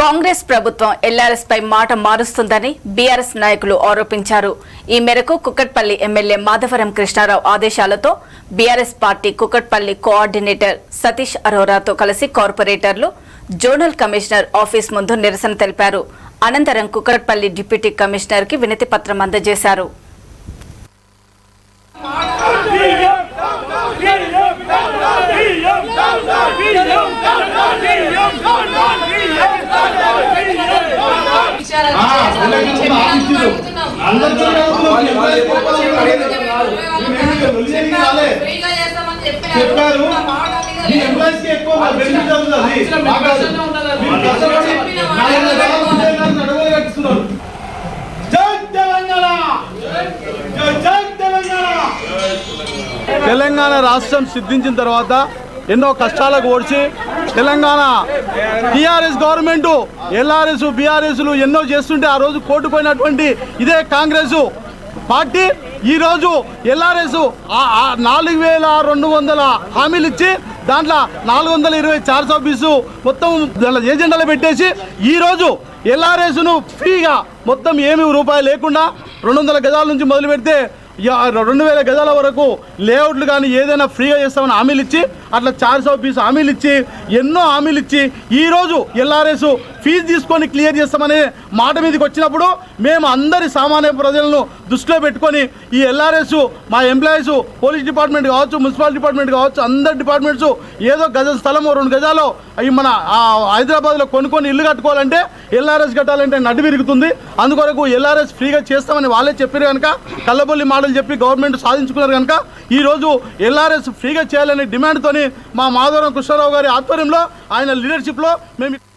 కాంగ్రెస్ ప్రభుత్వం ఎల్ఆర్ఎస్ పై మాట మారుస్తుందని బీఆర్ఎస్ నాయకులు ఆరోపించారు. ఈ మేరకు కుక్కట్పల్లి ఎమ్మెల్యే మాధవరం కృష్ణారావు ఆదేశాలతో BRS party Kukatpally coordinator Satish అరోరాతో కలిసి కార్పొరేటర్లు జోనల్ కమిషనర్ ఆఫీస్ ముందు నిరసన తెలిపారు. అనంతరం కుక్కట్పల్లి డిప్యూటీ కమిషనర్కి వినతి పత్రం అందజేశారు. చెప్పారు. మీ ఎంప్లాయీస్కి ఎక్కువ బెనిఫిట్ అవుతుంది జై తెలంగాణ జై తెలంగాణ తెలంగాణ రాష్ట్రం సిద్ధించిన తర్వాత ఎన్నో కష్టాలకు ఓడిచి తెలంగాణ టీఆర్ఎస్ గవర్నమెంట్ ఎల్ఆర్ఎస్ బీఆర్ఎస్లు ఎన్నో చేస్తుంటే ఆ రోజు కోటుపోయినటువంటి ఇదే కాంగ్రెస్ పార్టీ ఈరోజు ఎల్ఆర్ఎస్ నాలుగు వేల రెండు వందల హామీలు ఇచ్చి దాంట్లో నాలుగు వందల ఇరవై చార్జ్ ఆఫీసు మొత్తం ఏజెండాలు పెట్టేసి ఈరోజు ఎల్ఆర్ఎస్ను ఫ్రీగా మొత్తం ఏమి రూపాయలు లేకుండా రెండు వందల గజాల నుంచి మొదలు పెడితే రెండు వేల గజాల వరకు లేఅవుట్లు కానీ ఏదైనా ఫ్రీగా చేస్తామని హామీలు ఇచ్చి అట్లా చార్జ్ ఆఫీస్ హామీలు ఇచ్చి ఎన్నో హామీలు ఇచ్చి ఈరోజు ఎల్ఆర్ఎస్ ఫీజు తీసుకొని క్లియర్ చేస్తామనే మాట మీదకి వచ్చినప్పుడు మేము అందరి సామాన్య ప్రజలను దృష్టిలో పెట్టుకొని ఈ ఎల్ఆర్ఎస్ మా ఎంప్లాయీస్ పోలీస్ డిపార్ట్మెంట్ కావచ్చు మున్సిపల్ డిపార్ట్మెంట్ కావచ్చు అందరి డిపార్ట్మెంట్స్ ఏదో గజ స్థలము రెండు గజాలు అవి మన హైదరాబాద్లో కొనుక్కొని ఇల్లు కట్టుకోవాలంటే ఎల్ఆర్ఎస్ కట్టాలంటే నడ్డు విరుగుతుంది. అందుకొరకు ఎల్ఆర్ఎస్ ఫ్రీగా చేస్తామని వాళ్ళే చెప్పారు కనుక కళ్ళబొల్లి మాటలు చెప్పి గవర్నమెంట్ సాధించుకున్నారు కనుక ఈరోజు ఎల్ఆర్ఎస్ ఫ్రీగా చేయాలనే డిమాండ్తో మా మాధవరం కృష్ణారావు గారి ఆధ్వర్యంలో ఆయన లీడర్షిప్లో మేము